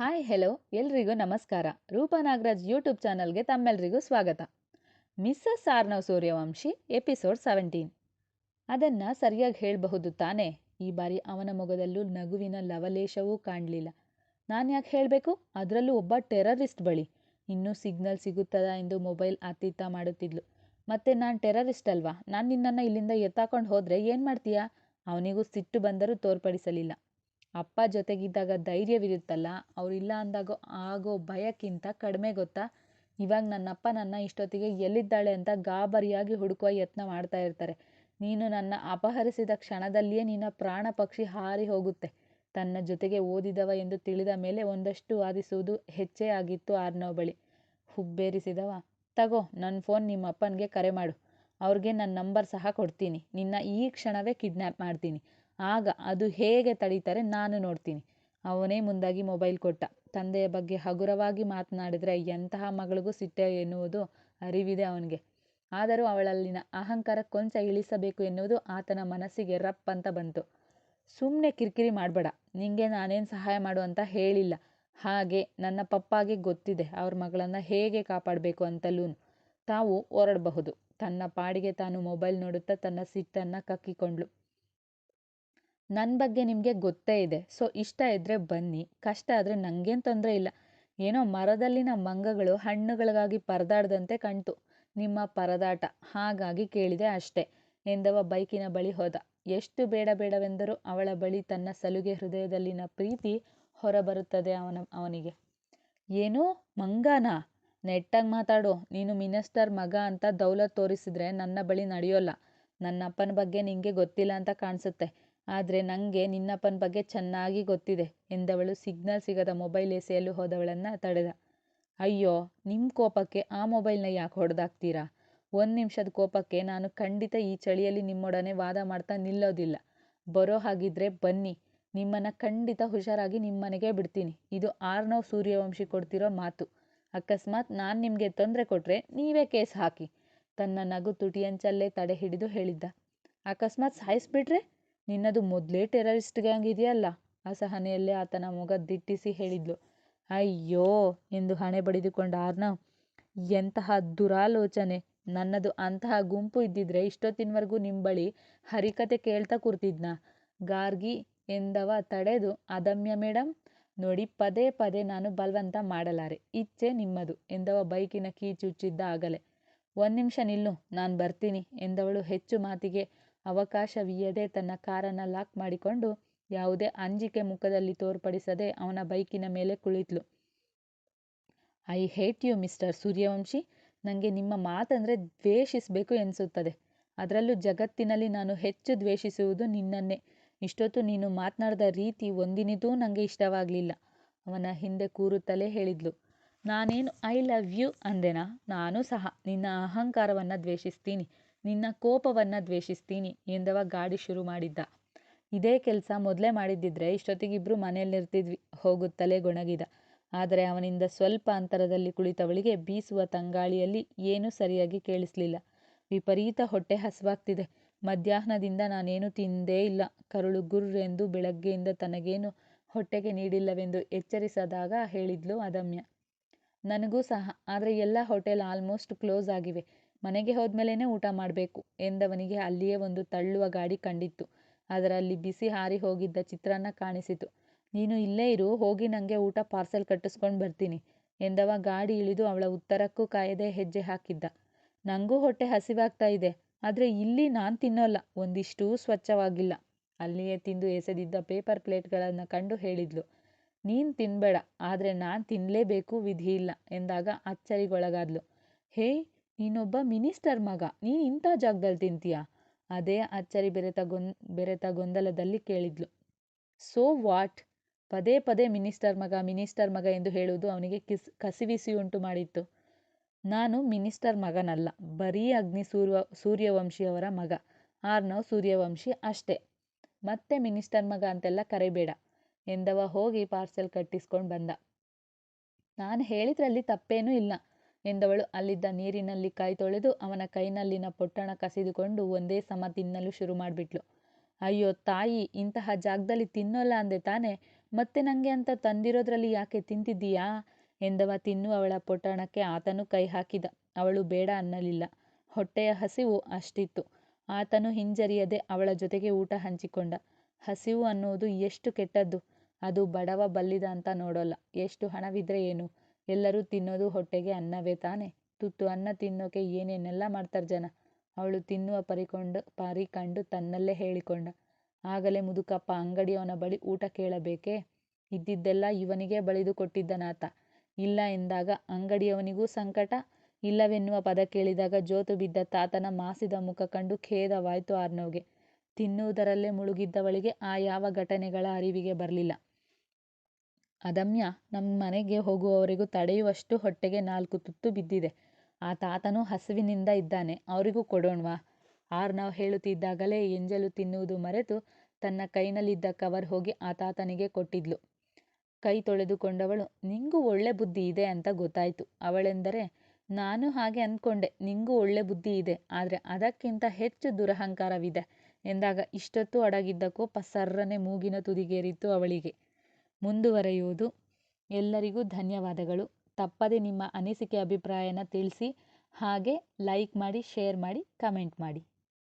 Hi hello ಎಲ್ರಿಗೂ ನಮಸ್ಕಾರ. Roopa Nagaraj YouTube ಚಾನಲ್ಗೆ ತಮ್ಮೆಲ್ರಿಗೂ ಸ್ವಾಗತ. Mrs Arnav Suryavanshi episode seventeen ಅದನ್ನು ಸರಿಯಾಗಿ ಹೇಳಬಹುದು ತಾನೇ? ಈ ಬಾರಿ ಅವನ ಮೊಗದಲ್ಲೂ ನಗುವಿನ ಲವಲೇಶವೂ ಕಾಣಲಿಲ್ಲ. ನಾನು ಯಾಕೆ ಹೇಳಬೇಕು? ಅದರಲ್ಲೂ ಒಬ್ಬ ಟೆರರಿಸ್ಟ್ ಬಳಿ. ಇನ್ನೂ ಸಿಗ್ನಲ್ ಸಿಗುತ್ತದಾ ಎಂದು ಮೊಬೈಲ್ ಅತ್ತಿತ್ತ ಮಾಡುತ್ತಿದ್ಲು. ಮತ್ತೆ ನಾನು ಟೆರರಿಸ್ಟ್ ಅಲ್ವಾ? ನಾನು ನಿನ್ನನ್ನು ಇಲ್ಲಿಂದ ಎತ್ತಾಕೊಂಡು ಹೋದರೆ ಏನು ಮಾಡ್ತೀಯಾ? ಅವನಿಗೂ ಸಿಟ್ಟು ಬಂದರೂ ತೋರ್ಪಡಿಸಲಿಲ್ಲ. ಅಪ್ಪ ಜೊತೆಗಿದ್ದಾಗ ಧೈರ್ಯವಿರುತ್ತಲ್ಲ? ಅವರಿಲ್ಲ ಅಂದಾಗ, ಆಗೋ ಭಯಕ್ಕಿಂತ ಕಡಿಮೆ ಗೊತ್ತಾ? ಇವಾಗ ನನ್ನಪ್ಪ ನನ್ನ ಇಷ್ಟೊತ್ತಿಗೆ ಎಲ್ಲಿದ್ದಾಳೆ ಅಂತ ಗಾಬರಿಯಾಗಿ ಹುಡುಕುವ ಯತ್ನ ಮಾಡ್ತಾ ಇರ್ತಾರೆ. ನೀನು ನನ್ನ ಅಪಹರಿಸಿದ ಕ್ಷಣದಲ್ಲಿಯೇ ನಿನ್ನ ಪ್ರಾಣ ಪಕ್ಷಿ ಹಾರಿ ಹೋಗುತ್ತೆ. ತನ್ನ ಜೊತೆಗೆ ಓದಿದವ ಎಂದು ತಿಳಿದ ಮೇಲೆ ಒಂದಷ್ಟು ವಾದಿಸುವುದು ಹೆಚ್ಚೇ ಆಗಿತ್ತು ಆರ್ನೋ ಬಳಿ. ಹುಬ್ಬೇರಿಸಿದವ? ತಗೋ ನನ್ನ ಫೋನ್ ನಿಮ್ಮ ಅಪ್ಪನಿಗೆ ಕರೆ ಮಾಡು. ಅವ್ರಿಗೆ ನನ್ನ ನಂಬರ್ ಸಹ ಕೊಡ್ತೀನಿ. ನಿನ್ನ ಈ ಕ್ಷಣವೇ ಕಿಡ್ನ್ಯಾಪ್ ಮಾಡ್ತೀನಿ. ಆಗ ಅದು ಹೇಗೆ ತಡೀತಾರೆ ನಾನು ನೋಡ್ತೀನಿ. ಅವನೇ ಮುಂದಾಗಿ ಮೊಬೈಲ್ ಕೊಟ್ಟ. ತಂದೆಯ ಬಗ್ಗೆ ಹಗುರವಾಗಿ ಮಾತನಾಡಿದರೆ ಎಂತಹ ಮಗಳಿಗೂ ಸಿಟ್ಟೆ ಎನ್ನುವುದು ಅರಿವಿದೆ ಅವನಿಗೆ. ಆದರೂ ಅವಳಲ್ಲಿನ ಅಹಂಕಾರ ಕೊಂಚ ಇಳಿಸಬೇಕು ಎನ್ನುವುದು ಆತನ ಮನಸ್ಸಿಗೆ ರಪ್ ಅಂತ ಬಂತು. ಸುಮ್ಮನೆ ಕಿರಿಕಿರಿ ಮಾಡಬೇಡ. ನಿಂಗೆ ನಾನೇನು ಸಹಾಯ ಮಾಡು ಅಂತ ಹೇಳಿಲ್ಲ. ಹಾಗೆ ನನ್ನ ಪಪ್ಪಾಗೆ ಗೊತ್ತಿದೆ ಅವ್ರ ಮಗಳನ್ನು ಹೇಗೆ ಕಾಪಾಡಬೇಕು ಅಂತಲೂ ತಾವು ಹೊರಡಬಹುದು. ತನ್ನ ಪಾಡಿಗೆ ತಾನು ಮೊಬೈಲ್ ನೋಡುತ್ತಾ ತನ್ನ ಸಿಟ್ಟನ್ನು ಕಕ್ಕಿಕೊಂಡ್ಳು. ನನ್ನ ಬಗ್ಗೆ ನಿಮಗೆ ಗೊತ್ತೇ ಇದೆ. ಸೊ, ಇಷ್ಟ ಇದ್ದರೆ ಬನ್ನಿ. ಕಷ್ಟ ಆದರೆ ನನಗೇನು ತೊಂದರೆ ಇಲ್ಲ. ಏನೋ ಮರದಲ್ಲಿನ ಮಂಗಗಳು ಹಣ್ಣುಗಳಿಗಾಗಿ ಪರದಾಡ್ದಂತೆ ಕಣ್ತು ನಿಮ್ಮ ಪರದಾಟ. ಹಾಗಾಗಿ ಕೇಳಿದೆ ಅಷ್ಟೇ. ಎಂದವ ಬೈಕಿನ ಬಳಿ ಹೋದ. ಎಷ್ಟು ಬೇಡ ಬೇಡವೆಂದರೂ ಅವಳ ಬಳಿ ತನ್ನ ಸಲುಗೆ ಹೃದಯದಲ್ಲಿನ ಪ್ರೀತಿ ಹೊರಬರುತ್ತದೆ ಅವನ, ಅವನಿಗೆ. ಏನು? ಮಂಗನಾ? ನೆಟ್ಟಾಗಿ ಮಾತಾಡು. ನೀನು ಮಿನಿಸ್ಟರ್ ಮಗ ಅಂತ ದೌಲತ್ ತೋರಿಸಿದ್ರೆ ನನ್ನ ಬಳಿ ನಡೆಯೋಲ್ಲ. ನನ್ನಪ್ಪನ ಬಗ್ಗೆ ನಿಂಗೆ ಗೊತ್ತಿಲ್ಲ ಅಂತ ಕಾಣಿಸುತ್ತೆ. ಆದರೆ ನನಗೆ ನಿನ್ನಪ್ಪನ ಬಗ್ಗೆ ಚೆನ್ನಾಗಿ ಗೊತ್ತಿದೆ ಎಂದವಳು ಸಿಗ್ನಲ್ ಸಿಗದ ಮೊಬೈಲ್ ಎಸೆಯಲು ಹೋದವಳನ್ನು ತಡೆದ. ಅಯ್ಯೋ ನಿಮ್ಮ ಕೋಪಕ್ಕೆ ಆ ಮೊಬೈಲ್ನ ಯಾಕೆ ಹೊಡೆದಾಕ್ತೀರಾ? ಒಂದು ನಿಮಿಷದ ಕೋಪಕ್ಕೆ ನಾನು ಖಂಡಿತ ಈ ಚಳಿಯಲ್ಲಿ ನಿಮ್ಮೊಡನೆ ವಾದ ಮಾಡ್ತಾ ನಿಲ್ಲೋದಿಲ್ಲ. ಬರೋ ಹಾಗಿದ್ರೆ ಬನ್ನಿ. ನಿಮ್ಮನ್ನು ಖಂಡಿತ ಹುಷಾರಾಗಿ ನಿಮ್ಮನೆಗೆ ಬಿಡ್ತೀನಿ. ಇದು ಆರ್ನವ್ ಸೂರ್ಯವಂಶಿ ಕೊಡ್ತಿರೋ ಮಾತು. ಅಕಸ್ಮಾತ್ ನಾನು ನಿಮಗೆ ತೊಂದರೆ ಕೊಟ್ಟರೆ ನೀವೇ ಕೇಸ್ ಹಾಕಿ. ತನ್ನ ನಗು ತುಟಿಯಂಚಲ್ಲೇ ತಡೆ ಹಿಡಿದು ಹೇಳಿದ್ದ. ಅಕಸ್ಮಾತ್ ಸಾಯಿಸ್ಬಿಟ್ರೆ? ನಿನ್ನದು ಮೊದಲೇ ಟೆರರಿಸ್ಟ್ ಗ್ಯಾಂಗ್ ಇದೆಯಲ್ಲ, ಅಸಹನೆಯಲ್ಲೇ ಆತನ ಮೊಗ ದಿಟ್ಟಿಸಿ ಹೇಳಿದ್ಲು. ಅಯ್ಯೋ, ಎಂದು ಹಣೆ ಬಡಿದುಕೊಂಡ ಆರ್ನವ್ ಎಂತಹ ದುರಾಲೋಚನೆ. ನನ್ನದು ಅಂತಹ ಗುಂಪು ಇದ್ದಿದ್ರೆ ಇಷ್ಟೊತ್ತಿನವರೆಗೂ ನಿಮ್ಮ ಬಳಿ ಹರಿಕತೆ ಕೇಳ್ತಾ ಕೂರ್ತಿದ್ನ. ಗಾರ್ಗಿ ಎಂದವ ತಡೆದು, ಅದಮ್ಯ ಮೇಡಮ್ ನೋಡಿ ಪದೇ ಪದೇ ನಾನು ಬಲವಂತ ಮಾಡಲಾರೆ, ಇಚ್ಛೆ ನಿಮ್ಮದು ಎಂದವ ಬೈಕಿನ ಕೀ ಚುಚ್ಚಿದ್ದ ಆಗಲೇ. ಒಂದು ನಿಮಿಷ ನಿಲ್ಲು, ನಾನು ಬರ್ತೀನಿ ಎಂದವಳು ಹೆಚ್ಚು ಮಾತಿಗೆ ಅವಕಾಶವಿಯದೆ ತನ್ನ ಕಾರನ್ನು ಲಾಕ್ ಮಾಡಿಕೊಂಡು ಯಾವುದೇ ಅಂಜಿಕೆ ಮುಖದಲ್ಲಿ ತೋರ್ಪಡಿಸದೆ ಅವನ ಬೈಕಿನ ಮೇಲೆ ಕುಳಿತಳು I hate you, mister Suryavanshi. ನನಗೆ ನಿಮ್ಮ ಮಾತಂದರೆ ದ್ವೇಷಿಸಬೇಕು ಎನಿಸುತ್ತದೆ. ಅದರಲ್ಲೂ ಜಗತ್ತಿನಲ್ಲಿ ನಾನು ಹೆಚ್ಚು ದ್ವೇಷಿಸುವುದು ನಿನ್ನನ್ನೇ. ಇಷ್ಟೊತ್ತು ನೀನು ಮಾತನಾಡಿದ ರೀತಿ ಒಂದಿನಿತೂ ನನಗೆ ಇಷ್ಟವಾಗಲಿಲ್ಲ, ಅವನ ಹಿಂದೆ ಕೂರುತ್ತಲೇ ಹೇಳಿದ್ಲು. ನಾನೇನು ಐ ಲವ್ ಯು ಅಂದೆನಾ? ನಾನು ಸಹ ನಿನ್ನ ಅಹಂಕಾರವನ್ನು ದ್ವೇಷಿಸ್ತೀನಿ. ನಿನ್ನ ಕೋಪವನ್ನು ದ್ವೇಷಿಸ್ತೀನಿ ಎಂದವ ಗಾಡಿ ಶುರು ಮಾಡಿದ್ದ. ಇದೇ ಕೆಲಸ ಮೊದಲೇ ಮಾಡಿದ್ದಿದ್ರೆ ಇಷ್ಟೊತ್ತಿಗಿಬ್ರು ಮನೆಯಲ್ಲಿರ್ತಿದ್ವಿ ಹೋಗುತ್ತಲೇ ಗೊಣಗಿದ. ಆದರೆ ಅವನಿಂದ ಸ್ವಲ್ಪ ಅಂತರದಲ್ಲಿ ಕುಳಿತವಳಿಗೆ ಬೀಸುವ ತಂಗಾಳಿಯಲ್ಲಿ ಏನೂ ಸರಿಯಾಗಿ ಕೇಳಿಸಲಿಲ್ಲ. ವಿಪರೀತ ಹೊಟ್ಟೆ ಹಸ್ವಾಗ್ತಿದೆ. ಮಧ್ಯಾಹ್ನದಿಂದ ನಾನೇನು ತಿಂದೇ ಇಲ್ಲ. ಕರುಳು ಗುರ್ರೆಂದು ಬೆಳಗ್ಗೆಯಿಂದ ತನಗೇನು ಹೊಟ್ಟೆಗೆ ನೀಡಿಲ್ಲವೆಂದು ಎಚ್ಚರಿಸದಾಗ ಹೇಳಿದ್ಲು ಅದಮ್ಯ. ನನಗೂ ಸಹ, ಆದರೆ ಎಲ್ಲ ಹೋಟೆಲ್ ಆಲ್ಮೋಸ್ಟ್ ಕ್ಲೋಸ್ ಆಗಿವೆ. ಮನೆಗೆ ಹೋದ್ಮೇಲೇನೆ ಊಟ ಮಾಡಬೇಕು. ಎಂದವನಿಗೆ ಅಲ್ಲಿಯೇ ಒಂದು ತಳ್ಳುವ ಗಾಡಿ ಕಂಡಿತ್ತು. ಅದರಲ್ಲಿ ಬಿಸಿ ಹಾರಿ ಹೋಗಿದ್ದ ಚಿತ್ರಾನ್ನ ಕಾಣಿಸಿತು. ನೀನು ಇಲ್ಲೇ ಇರು, ಹೋಗಿ ನನಗೆ ಊಟ ಪಾರ್ಸೆಲ್ ಕಟ್ಟಿಸ್ಕೊಂಡು ಬರ್ತೀನಿ ಎಂದವ ಗಾಡಿ ಇಳಿದು ಅವಳ ಉತ್ತರಕ್ಕೂ ಕಾಯದೆ ಹೆಜ್ಜೆ ಹಾಕಿದ್ದ. ನನಗೂ ಹೊಟ್ಟೆ ಹಸಿವಾಗ್ತಾ ಇದೆ, ಆದರೆ ಇಲ್ಲಿ ನಾನು ತಿನ್ನೋಲ್ಲ, ಒಂದಿಷ್ಟೂ ಸ್ವಚ್ಛವಾಗಿಲ್ಲ. ಅಲ್ಲಿಯೇ ತಿಂದು ಎಸೆದಿದ್ದ ಪೇಪರ್ ಪ್ಲೇಟ್ಗಳನ್ನು ಕಂಡು ಹೇಳಿದ್ಲು. ನೀನು ತಿನ್ಬೇಡ, ಆದರೆ ನಾನು ತಿನ್ನಲೇಬೇಕು ವಿಧಿ ಇಲ್ಲ ಎಂದಾಗ ಅಚ್ಚರಿಗೊಳಗಾದ್ಲು. ಹೇ ನೀನೊಬ್ಬ ಮಿನಿಸ್ಟರ್ ಮಗ, ನೀನು ಇಂಥ ಜಾಗದಲ್ಲಿ ತಿಂತೀಯಾ? ಅದೇ ಅಚ್ಚರಿ ಬೆರೆತ ಗೊಂದ್, ಬೆರೆತ ಗೊಂದಲದಲ್ಲಿ ಕೇಳಿದ್ಲು. ಸೋ ವಾಟ್ ಪದೇ ಪದೇ ಮಿನಿಸ್ಟರ್ ಮಗ ಮಿನಿಸ್ಟರ್ ಮಗ ಎಂದು ಹೇಳುವುದು ಅವನಿಗೆ ಕಿಸ್ ಕಸಿವಿಸಿಯುಂಟು ಮಾಡಿತ್ತು. ನಾನು ಮಿನಿಸ್ಟರ್ ಮಗನಲ್ಲ, ಬರೀ ಅಗ್ನಿ ಸೂರ್ಯ ಸೂರ್ಯವಂಶಿಯವರ ಮಗ, ಆರ್ನವ್ ಸೂರ್ಯವಂಶಿ ಅಷ್ಟೇ. ಮತ್ತೆ ಮಿನಿಸ್ಟರ್ ಮಗ ಅಂತೆಲ್ಲ ಕರೆಬೇಡ, ಎಂದವ ಹೋಗಿ ಪಾರ್ಸೆಲ್ ಕಟ್ಟಿಸ್ಕೊಂಡು ಬಂದ. ನಾನು ಹೇಳಿದ್ರಲ್ಲಿ ತಪ್ಪೇನೂ ಇಲ್ಲ ಎಂದವಳು. ಅಲ್ಲಿದ್ದ ನೀರಿನಲ್ಲಿ ಕೈ ತೊಳೆದು ಅವನ ಕೈನಲ್ಲಿನ ಪೊಟ್ಟಣ ಕಸಿದುಕೊಂಡು ಒಂದೇ ಸಮ ತಿನ್ನಲು ಶುರು ಮಾಡಿಬಿಟ್ಲು. ಅಯ್ಯೋ ತಾಯಿ, ಇಂತಹ ಜಾಗದಲ್ಲಿ ತಿನ್ನೋಲ್ಲ ಅಂದೆ ತಾನೆ. ಮತ್ತೆ ನನಗೆ ಅಂತ ತಂದಿರೋದ್ರಲ್ಲಿ ಯಾಕೆ ತಿಂತಿದ್ದೀಯಾ? ಎಂದವ ತಿನ್ನುವವಳ ಪೊಟ್ಟಣಕ್ಕೆ ಆತನು ಕೈ ಹಾಕಿದ. ಅವಳು ಬೇಡ ಅನ್ನಲಿಲ್ಲ. ಹೊಟ್ಟೆಯ ಹಸಿವು ಅಷ್ಟಿತ್ತು. ಆತನು ಹಿಂಜರಿಯದೆ ಅವಳ ಜೊತೆಗೆ ಊಟ ಹಂಚಿಕೊಂಡ. ಹಸಿವು ಅನ್ನುವುದು ಎಷ್ಟು ಕೆಟ್ಟದ್ದು. ಅದು ಬಡವ ಬಲ್ಲಿದ ಅಂತ ನೋಡೋಲ್ಲ. ಎಷ್ಟು ಹಣವಿದ್ರೆ ಏನು? ಎಲ್ಲರೂ ತಿನ್ನೋದು ಹೊಟ್ಟೆಗೆ ಅನ್ನವೇ ತಾನೆ? ತುತ್ತು ಅನ್ನ ತಿನ್ನೋಕೆ ಏನೇನೆಲ್ಲ ಮಾಡ್ತಾರೆ ಜನ? ಅವಳು ತಿನ್ನುವ ಪರಿಕೊಂಡು ಪಾರಿ ಕಂಡು ತನ್ನಲ್ಲೇ ಹೇಳಿಕೊಂಡ. ಆಗಲೇ ಮುದುಕಪ್ಪ ಅಂಗಡಿಯವನ ಬಳಿ ಊಟ ಕೇಳಬೇಕೇ? ಇದ್ದಿದ್ದೆಲ್ಲ ಇವನಿಗೆ ಬಳಿದು ಕೊಟ್ಟಿದ್ದನಾತ ಇಲ್ಲ ಎಂದಾಗ ಅಂಗಡಿಯವನಿಗೂ ಸಂಕಟ? ಇಲ್ಲವೆನ್ನುವ ಪದ ಕೇಳಿದಾಗ ಜೋತು ಬಿದ್ದ ತಾತನ ಮಾಸಿದ ಮುಖ ಕಂಡು ಖೇದವಾಯ್ತು ಆರ್ನವ್ಗೆ. ತಿನ್ನುವುದರಲ್ಲೇ ಮುಳುಗಿದ್ದವಳಿಗೆ ಆ ಯಾವ ಘಟನೆಗಳ ಅರಿವಿಗೆ ಬರಲಿಲ್ಲ. ಅದಮ್ಯ ನಮ್ಮ ಮನೆಗೆ ಹೋಗುವವರೆಗೂ ತಡೆಯುವಷ್ಟು ಹೊಟ್ಟೆಗೆ ನಾಲ್ಕು ತುತ್ತು ಬಿದ್ದಿದೆ. ಆ ತಾತನೂ ಹಸುವಿನಿಂದ ಇದ್ದಾನೆ, ಅವರಿಗೂ ಕೊಡೋಣವಾ. ನಾವು ಹೇಳುತ್ತಿದ್ದಾಗಲೇ ಎಂಜಲು ತಿನ್ನುವುದು ಮರೆತು ತನ್ನ ಕೈನಲ್ಲಿದ್ದ ಕವರ್ ಹೋಗಿ ಆ ತಾತನಿಗೆ ಕೊಟ್ಟಿದ್ಲು. ಕೈ ತೊಳೆದುಕೊಂಡವಳು, ನಿಂಗೂ ಒಳ್ಳೆ ಬುದ್ಧಿ ಇದೆ ಅಂತ ಗೊತ್ತಾಯ್ತು. ಅವಳೆಂದರೆ, ನಾನು ಹಾಗೆ ಅಂದ್ಕೊಂಡೆ ನಿಂಗೂ ಒಳ್ಳೆ ಬುದ್ಧಿ ಇದೆ. ಆದರೆ ಅದಕ್ಕಿಂತ ಹೆಚ್ಚು ದುರಹಂಕಾರವಿದೆ. ಎಂದಾಗ ಇಷ್ಟೊತ್ತು ಅಡಗಿದ್ದ ಕೋಪ ಸರ್ರನೆ ಮೂಗಿನ ತುದಿಗೇರಿತ್ತು ಅವಳಿಗೆ. ಮುಂದುವರೆಯುವುದು. ಎಲ್ಲರಿಗೂ ಧನ್ಯವಾದಗಳು. ತಪ್ಪದೆ ನಿಮ್ಮ ಅನಿಸಿಕೆ, ಅಭಿಪ್ರಾಯನ ತಿಳಿಸಿ, ಹಾಗೆ ಲೈಕ್ ಮಾಡಿ ಶೇರ್ ಮಾಡಿ ಕಮೆಂಟ್ ಮಾಡಿ.